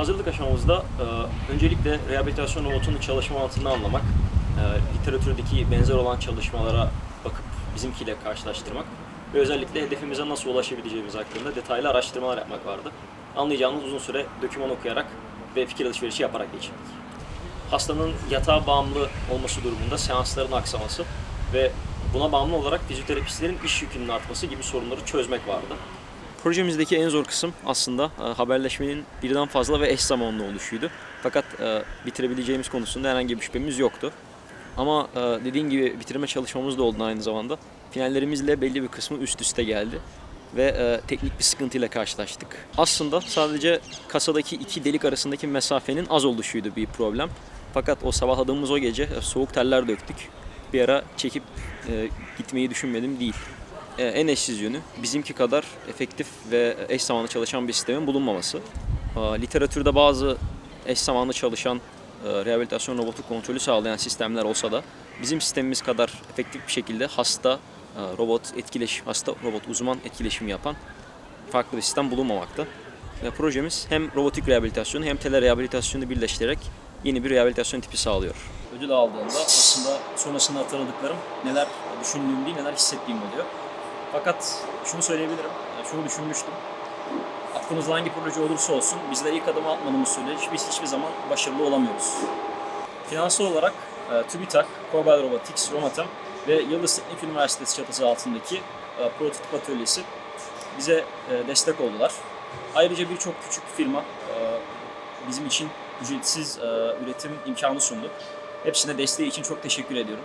hazırlık aşamamızda e, öncelikle rehabilitasyon robotunun çalışma mantığını anlamak, e, literatürdeki benzer olan çalışmalara bakıp bizimkiyle karşılaştırmak ve özellikle hedefimize nasıl ulaşabileceğimiz hakkında detaylı araştırmalar yapmak vardı. Anlayacağınız uzun süre doküman okuyarak ve fikir alışverişi yaparak geçirdik. Hastanın yatağa bağımlı olması durumunda seansların aksaması ve buna bağımlı olarak fizyoterapistlerin iş yükünün artması gibi sorunları çözmek vardı. Projemizdeki en zor kısım aslında e, haberleşmenin birden fazla ve eş zamanlı oluşuydu. Fakat e, bitirebileceğimiz konusunda herhangi bir şüphemiz yoktu. Ama e, dediğin gibi bitirme çalışmamız da oldu aynı zamanda. Finallerimizle belli bir kısmı üst üste geldi ve teknik bir sıkıntıyla karşılaştık. Aslında sadece kasadaki iki delik arasındaki mesafenin az oluşuydu bir problem. Fakat o sabahladığımız o gece soğuk teller döktük. Bir ara çekip gitmeyi düşünmedim değil. E, en eşsiz yönü bizimki kadar efektif ve eş zamanlı çalışan bir sistemin bulunmaması. E, Literatürde bazı eş zamanlı çalışan e, rehabilitasyon robotu kontrolü sağlayan sistemler olsa da bizim sistemimiz kadar efektif bir şekilde hasta robot etkileşim, hasta robot uzman etkileşimi yapan farklı bir sistem bulunmamakta. Ve projemiz hem robotik rehabilitasyonu hem tele rehabilitasyonu birleştirerek yeni bir rehabilitasyon tipi sağlıyor. Ödül aldığımda aslında sonrasında hatırladıklarım neler düşündüğüm değil neler hissettiğim oluyor. Fakat şunu söyleyebilirim, şunu düşünmüştüm. Aklınızda hangi proje olursa olsun bizler ilk adımı atmadığımız sürece biz hiçbir zaman başarılı olamıyoruz. Finansal olarak e, TÜBİTAK, Cobalt Robotics, Romatem ve Yıldız Teknik Üniversitesi çatısı altındaki e, prototip atölyesi bize e, destek oldular. Ayrıca birçok küçük firma e, bizim için ücretsiz e, üretim imkanı sundu. Hepsine desteği için çok teşekkür ediyorum.